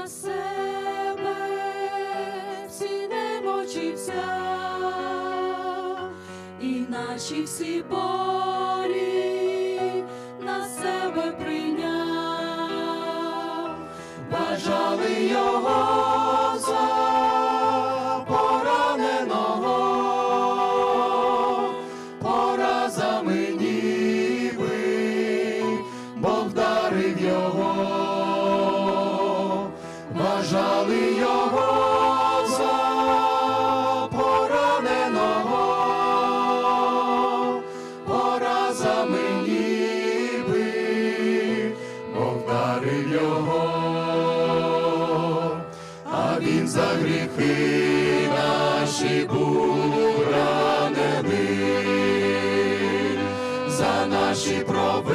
На себе всі немочі взяв, і наші всі болі на себе прийняв, бажали його за гріхи наші був за наші провини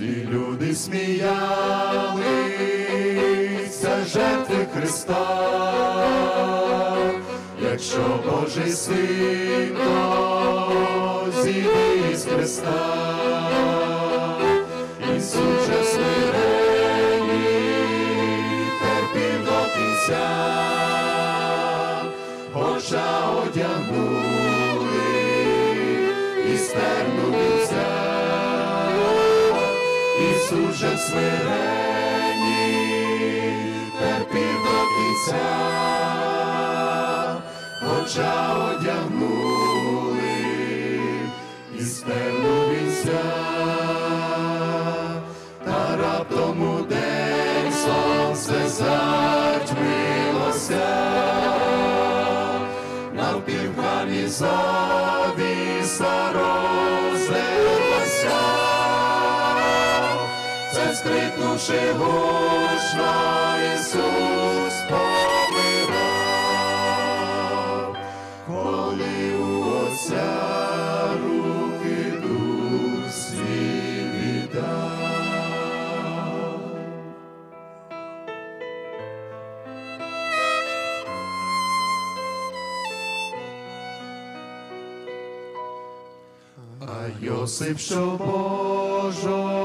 Злі люди сміялися жертви Христа, якщо Божий син, то зійди з Христа, Ісус же смиренний, терпів до кінця, хоча одягнули Ісус же смиренний, терпів до кінця, хоча одягнули і стерну вінця, та раптом у день сонце затьмилося, навпівхамі завіса це скрикнувши гучно, Ісус помирав, коли у Отця руки дух свій. А Йосип, що царства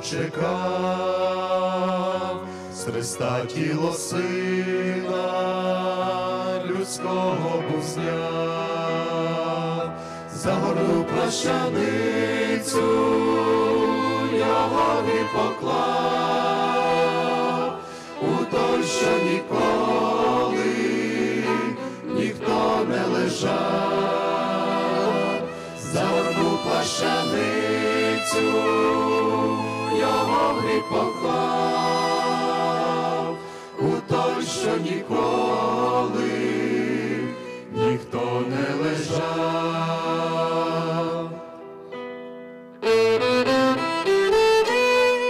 чекав, з Христа тіло сина людського був зняв, загорну плащаницю його і поклав. У той, що ніколи ніхто не лежав, загорну плащаницю його гріб поклав у той, що ніколи ніхто не лежав.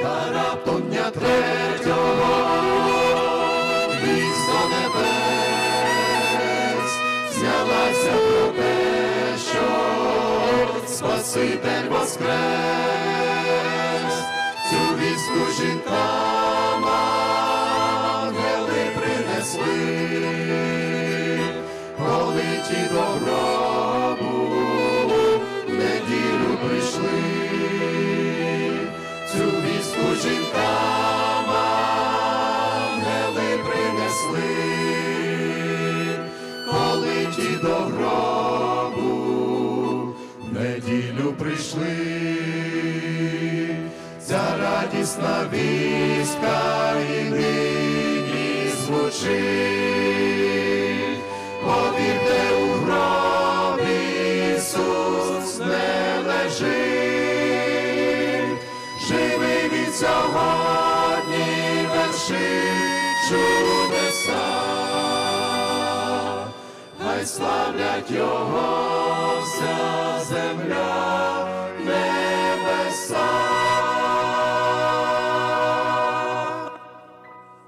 Та раптом дня третього вісно небес знялася про те, що Спаситель воскрес, цю вістку жінкам ангели принесли, коли ті до гробу в неділю прийшли, ця радісна вістка і нині звучить, Славлять його вся земля, небеса.